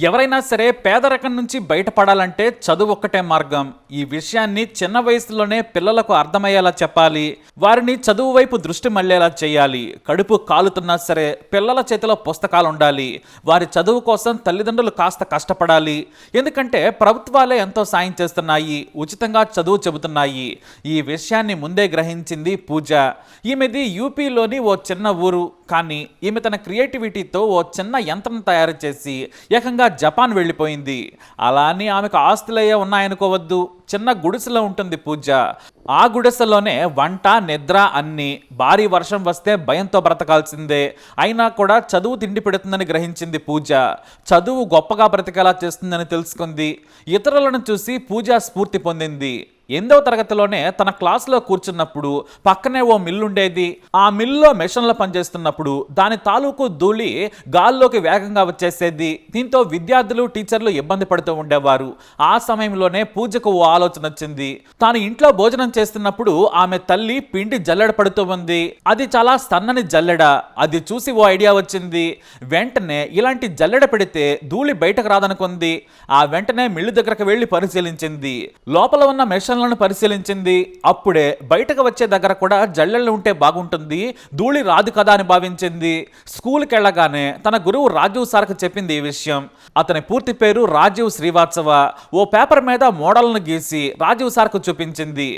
ఎవరైనా సరే పేదరికం నుంచి బయటపడాలంటే చదువు ఒక్కటే మార్గం. ఈ విషయాన్ని చిన్న వయసులోనే పిల్లలకు అర్థమయ్యేలా చెప్పాలి. వారిని చదువు వైపు దృష్టి మళ్ళేలా చేయాలి. కడుపు కాలుతున్నా సరే పిల్లల చేతిలో పుస్తకాలు ఉండాలి. వారి చదువు కోసం తల్లిదండ్రులు కాస్త కష్టపడాలి. ఎందుకంటే ప్రభుత్వాలే ఎంతో సాయం చేస్తున్నాయి. ఉచితంగా చదువు చెబుతున్నాయి. ఈ విషయాన్ని ముందే గ్రహించింది పూజ. ఈమెది యూపీలోని ఓ చిన్న ఊరు. కానీ ఈమె తన క్రియేటివిటీతో ఓ చిన్న యంత్రం తయారు చేసి ఏకంగా జపాన్ వెళ్ళిపోయింది. అలా అని ఆమెకు ఆస్తులయ్యే ఉన్నాయనుకోవద్దు. చిన్న గుడిసెలో ఉంటుంది పూజ. ఆ గుడిసెలోనే వంట నిద్ర అన్ని. భారీ వర్షం వస్తే భయంతో బ్రతకాల్సిందే. అయినా కూడా చదువు తిండి పెడుతుందని గ్రహించింది పూజ. చదువు గొప్పగా బ్రతికేలా చేస్తుందని తెలుసుకుంది. ఇతరులను చూసి పూజ స్ఫూర్తి పొందింది. ఎనిమిదవ తరగతిలోనే తన క్లాస్లో కూర్చున్నప్పుడు పక్కనే ఓ మిల్లు ఉండేది. ఆ మిల్లులో మెషన్లు పనిచేస్తున్నప్పుడు దాని తాలూకు ధూళి గాల్లోకి వేగంగా వచ్చేసేది. దీంతో విద్యార్థులు టీచర్లు ఇబ్బంది పడుతూ ఉండేవారు. ఆ సమయంలోనే పూజకు ఓ ఆలోచన వచ్చింది. తాను ఇంట్లో భోజనం చేస్తున్నప్పుడు ఆమె తల్లి పిండి జల్లెడ పడుతూ ఉంది. అది చాలా సన్నని జల్లెడ. అది చూసి ఓ ఐడియా వచ్చింది. వెంటనే ఇలాంటి జల్లెడ పెడితే ధూళి బయటకు రాదనుకుంది. ఆ వెంటనే మిల్లు దగ్గరకు వెళ్ళి పరిశీలించింది. లోపల ఉన్న మెషన్లను పరిశీలించింది. అప్పుడే బయటకు వచ్చే దగ్గర కూడా జల్లెళ్ళు ఉంటే బాగుంటుంది ధూళి రాదు కదా అని భావించింది. స్కూల్కి వెళ్ళగానే తన గురువు రాజీవ్ సార్కు చెప్పింది ఈ విషయం. అతని పూర్తి పేరు రాజీవ్ శ్రీవాత్సవ. ఓ పేపర్ మీద మోడల్ను గీసి రాజీవ్ సార్కు చూపించింది.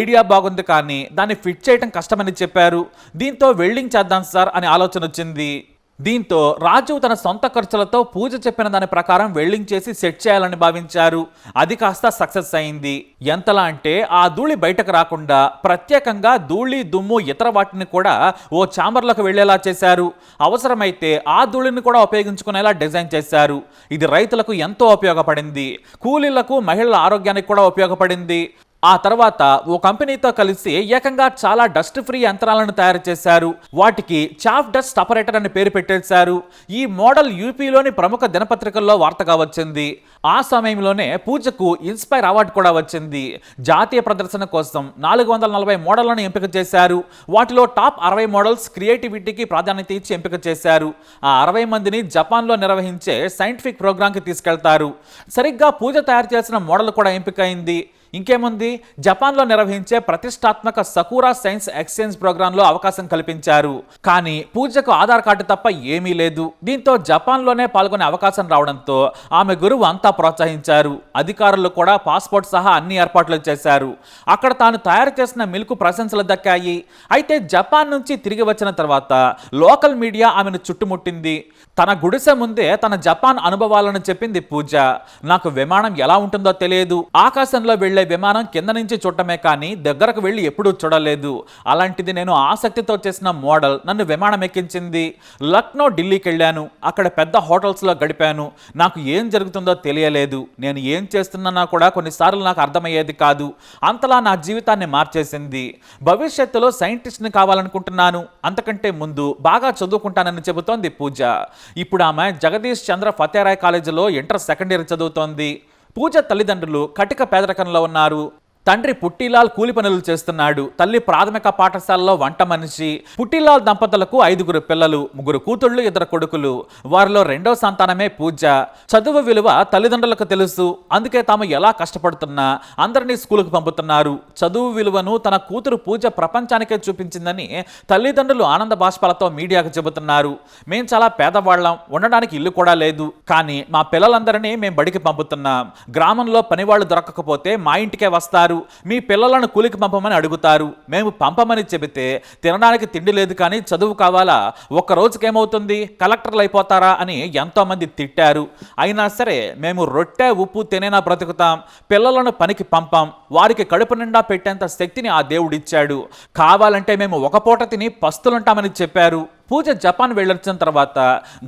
ఐడియా బాగుంది కానీ దాన్ని ఫిట్ చేయడం కష్టమని చెప్పారు. దీంతో వెల్డింగ్ చేద్దాం సార్ అని ఆలోచన వచ్చింది దీంతో రాజు తన సొంత ఖర్చులతో పూజ చెప్పిన దాని ప్రకారం వెల్డింగ్ చేసి సెట్ చేయాలని భావించారు. అది కాస్త సక్సెస్ అయింది. ఎంతలా అంటే ఆ ధూళి బయటకు రాకుండా ప్రత్యేకంగా ధూళి దుమ్ము ఇతర వాటిని కూడా ఓ చాంబర్లకు వెళ్ళేలా చేశారు. అవసరమైతే ఆ ధూళిని కూడా ఉపయోగించుకునేలా డిజైన్ చేశారు. ఇది రైతులకు ఎంతో ఉపయోగపడింది. కూలీలకు మహిళల ఆరోగ్యానికి కూడా ఉపయోగపడింది. ఆ తర్వాత ఓ కంపెనీతో కలిసి ఏకంగా చాలా డస్ట్ ఫ్రీ యంత్రాలను తయారు చేశారు. వాటికి చాఫ్ డస్ట్ ఆపరేటర్ అని పేరు పెట్టేశారు. ఈ మోడల్ యూపీలోని ప్రముఖ దినపత్రికల్లో వార్తగా వచ్చింది. ఆ సమయంలోనే పూజకు ఇన్స్పైర్ అవార్డు కూడా వచ్చింది. జాతీయ ప్రదర్శన కోసం నాలుగు వందల నలభై మోడళ్ళను ఎంపిక చేశారు. వాటిలో టాప్ అరవై మోడల్స్ క్రియేటివిటీకి ప్రాధాన్యత ఇచ్చి ఎంపిక చేశారు. ఆ అరవై మందిని జపాన్లో నిర్వహించే సైంటిఫిక్ ప్రోగ్రాంకి తీసుకెళ్తారు. సరిగ్గా పూజ తయారు చేసిన మోడల్ కూడా ఎంపికైంది. ఇంకేముంది? జపాన్లో నిర్వహించే ప్రతిష్టాత్మక సకూరా సైన్స్ ఎక్స్చేంజ్ ప్రోగ్రాంలో అవకాశం కల్పించారు. కానీ పూజకు ఆధార్ కార్డు తప్ప ఏమీ లేదు. దీంతో జపాన్లోనే పాల్గొనే అవకాశం రావడంతో ఆమె గురువు అంతా ప్రోత్సహించారు. అధికారులు కూడా పాస్పోర్ట్ సహా అన్ని ఏర్పాట్లు చేశారు. అక్కడ తాను తయారు చేసిన మిల్క్ ప్రశంసలు దక్కాయి. అయితే జపాన్ నుంచి తిరిగి వచ్చిన తర్వాత లోకల్ మీడియా ఆమెను చుట్టుముట్టింది. తన గుడిసె ముందే తన జపాన్ అనుభవాలను చెప్పింది పూజ. నాకు విమానం ఎలా ఉంటుందో తెలియదు. ఆకాశంలో వెళ్ళే విమానం కింద నుంచి చూడటమే కానీ దగ్గరకు వెళ్ళి ఎప్పుడూ చూడలేదు. అలాంటిది నేను ఆసక్తితో చేసిన మోడల్ నన్ను విమానం ఎక్కించింది. లక్నో ఢిల్లీకి వెళ్ళాను. అక్కడ పెద్ద హోటల్స్లో గడిపాను. నాకు ఏం జరుగుతుందో తెలియలేదు. నేను ఏం చేస్తున్నానా కూడా కొన్నిసార్లు నాకు అర్థమయ్యేది కాదు. అంతలా నా జీవితాన్ని మార్చేసింది. భవిష్యత్తులో సైంటిస్ట్ని కావాలనుకుంటున్నాను. అంతకంటే ముందు బాగా చదువుకుంటానని చెబుతోంది పూజ. ఇప్పుడు ఆమె జగదీష్ చంద్ర ఫతేరాయ్ కాలేజీలో ఇంటర్ సెకండ్ ఇయర్ చదువుతోంది. పూజ తల్లిదండ్రులు కటిక పేదరికంలో ఉన్నారు. తండ్రి పుట్టిలాల్ కూలి పనులు చేస్తున్నాడు. తల్లి ప్రాథమిక పాఠశాలలో వంట మనిషి. పుట్టిలాల్ దంపతులకు ఐదుగురు పిల్లలు ముగ్గురు కూతుళ్ళు ఇద్దరు కొడుకులు. వారిలో రెండో సంతానమే పూజ చదువు విలువ తల్లిదండ్రులకు తెలుసు. అందుకే తాము ఎలా కష్టపడుతున్నా అందరినీ స్కూలుకు పంపుతున్నారు. చదువు విలువను తన కూతురు పూజ ప్రపంచానికే చూపించిందని తల్లిదండ్రులు ఆనంద బాష్పాలతో మీడియాకు చెబుతున్నారు. మేం చాలా పేదవాళ్ళం ఉండడానికి ఇల్లు కూడా లేదు. కానీ మా పిల్లలందరినీ మేము బడికి పంపుతున్నాం. గ్రామంలో పనివాళ్ళు దొరకకపోతే మా ఇంటికే వస్తారు. మీ పిల్లలను కూలికి పంపమని అడుగుతారు. మేము పంపమని చెబితే తినడానికి తిండి లేదు కానీ చదువు కావాలా? ఒక్క రోజుకేమవుతుంది? కలెక్టర్లు అయిపోతారా? అని ఎంతోమంది తిట్టారు. అయినా సరే మేము రొట్టె ఉప్పు తినేనా బ్రతుకుతాం. పిల్లలను పనికి పంపాం. వారికి కడుపు నిండా పెట్టేంత శక్తిని ఆ దేవుడిచ్చాడు. కావాలంటే మేము ఒక పూట తిని పస్తులుంటామని చెప్పారు. పూజ జపాన్ వెళ్ళొచ్చిన తర్వాత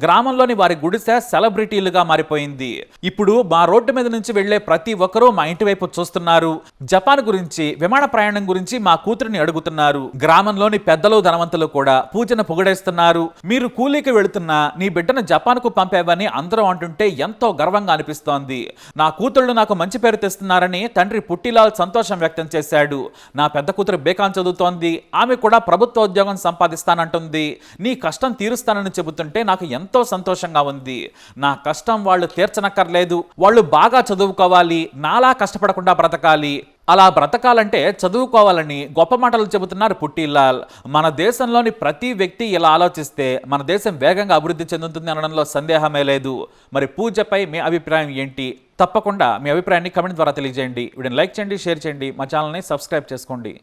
గ్రామంలోని వారి గుడిసె సెలబ్రిటీలుగా మారిపోయింది. ఇప్పుడు మా రోడ్డు మీద నుంచి వెళ్ళే ప్రతి ఒక్కరూ మా ఇంటి వైపు చూస్తున్నారు. జపాన్ గురించి విమాన ప్రయాణం గురించి మా కూతురిని అడుగుతున్నారు. గ్రామంలోని పెద్దలు ధనవంతులు కూడా పూజను పొగడేస్తున్నారు. మీరు కూలీకి వెళుతున్నా నీ బిడ్డను జపాన్కు పంపేవని అందరూ అంటుంటే ఎంతో గర్వంగా అనిపిస్తోంది. నా కూతుళ్ళు నాకు మంచి పేరు తెస్తున్నారని తండ్రి పుట్టిలాల్ సంతోషం వ్యక్తం చేశాడు. నా పెద్ద కూతురు బేకాన్ చదువుతోంది. ఆమె కూడా ప్రభుత్వ ఉద్యోగం సంపాదిస్తానంటుంది. నీ కష్టం తీరుస్తానని చెబుతుంటే నాకు ఎంతో సంతోషంగా ఉంది. నా కష్టం వాళ్ళు తీర్చనక్కర్లేదు. వాళ్ళు బాగా చదువుకోవాలి. నాలా కష్టపడకుండా బ్రతకాలి. అలా బ్రతకాలంటే చదువుకోవాలని గొప్ప మాటలు చెబుతున్నారు పుట్టిల్లాల్. మన దేశంలోని ప్రతి వ్యక్తి ఇలా ఆలోచిస్తే మన దేశం వేగంగా అభివృద్ధి చెందుతుంది అనడంలో సందేహమే లేదు. మరి పూజపై మీ అభిప్రాయం ఏంటి? తప్పకుండా మీ అభిప్రాయాన్ని కమెంట్ ద్వారా తెలియజేయండి. వీడిని లైక్ చేయండి షేర్ చేయండి. మా ఛానల్ని సబ్స్క్రైబ్ చేసుకోండి.